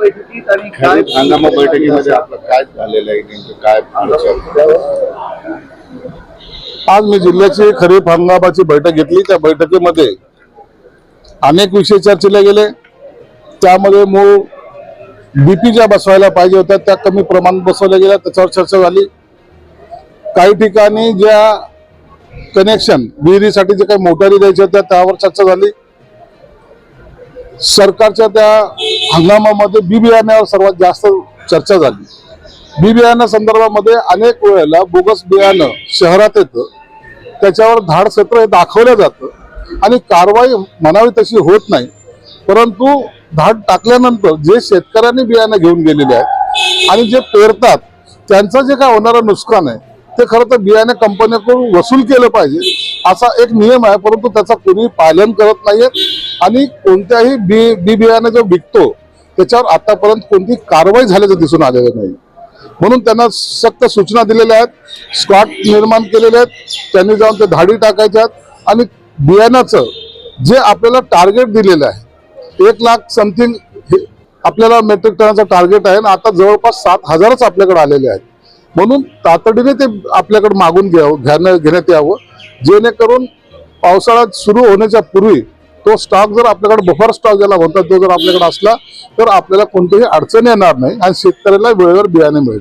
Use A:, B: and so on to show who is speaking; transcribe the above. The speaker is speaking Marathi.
A: बैठकीत आणि काय
B: खरीप हंगामा बैठकीमध्ये आपलं काय झालेलं आहे नेमकं काय?
C: आज मी जिल्ह्याची खरीप हंगामाची बैठक घेतली. त्या बैठकीमध्ये अनेक विषय चर्चेले गेले. त्यामध्ये मूळ बीपी ज्या बसवायला पाहिजे होत्या त्या कमी प्रमाणात बसवल्या गेल्या. त्याच्यावर चर्चा झाली. काही ठिकाणी ज्या कनेक्शन विहिरीसाठी जे काही मोटारी द्यायच्या होत्या त्यावर चर्चा झाली. सरकारच्या त्या हंगामामध्ये बी बियाण्यावर सर्वात जास्त चर्चा झाली. बी बियाणं संदर्भामध्ये अनेक वेळेला बोगस बियाणं शहरात येतं त्याच्यावर धाडसत्र हे दाखवलं जातं आणि कारवाई म्हणावी तशी होत नाही. परंतु धाड टाकल्यानंतर जे शेतकऱ्यांनी बियाणं घेऊन गेलेले आहेत आणि जे पेरतात त्यांचं जे काय होणारं नुकसान आहे ते खरं तर बियाणे कंपन्याकडून वसूल केलं पाहिजे असा एक नियम आहे परंतु त्याचा कोणी पालन करत नाहीये. आणि कोणत्याही बी बी बियाणं जो विकतो त्याच्यावर आतापर्यंत कोणती कारवाई झाल्याचं दिसून आलेलं नाही. म्हणून त्यांना सक्त सूचना दिलेल्या आहेत स्क्वॉट निर्माण केलेले आहेत त्यांनी जाऊन ते धाडी टाकायच्या आहेत आणि बियाणाचं जे आपल्याला टार्गेट दिलेलं आहे एक लाख समथिंग आपल्याला मेट्रिक टनाचं टार्गेट आहे आणि आता जवळपास सात हजारच आपल्याकडे आलेले आहेत. म्हणून तातडीने ते आपल्याकडे मागून घ्यावं घेणं घेण्यात यावं. जेणेकरून पावसाळा सुरू होण्याच्या पूर्वी तो स्टॉक जर आपल्याकडे बफर स्टॉक ज्याला म्हणतात तो जर आपल्याकडे असला तर आपल्याला कोणतीही अडचण येणार नाही आणि शेतकऱ्याला वेळेवर बियाणे मिळेल.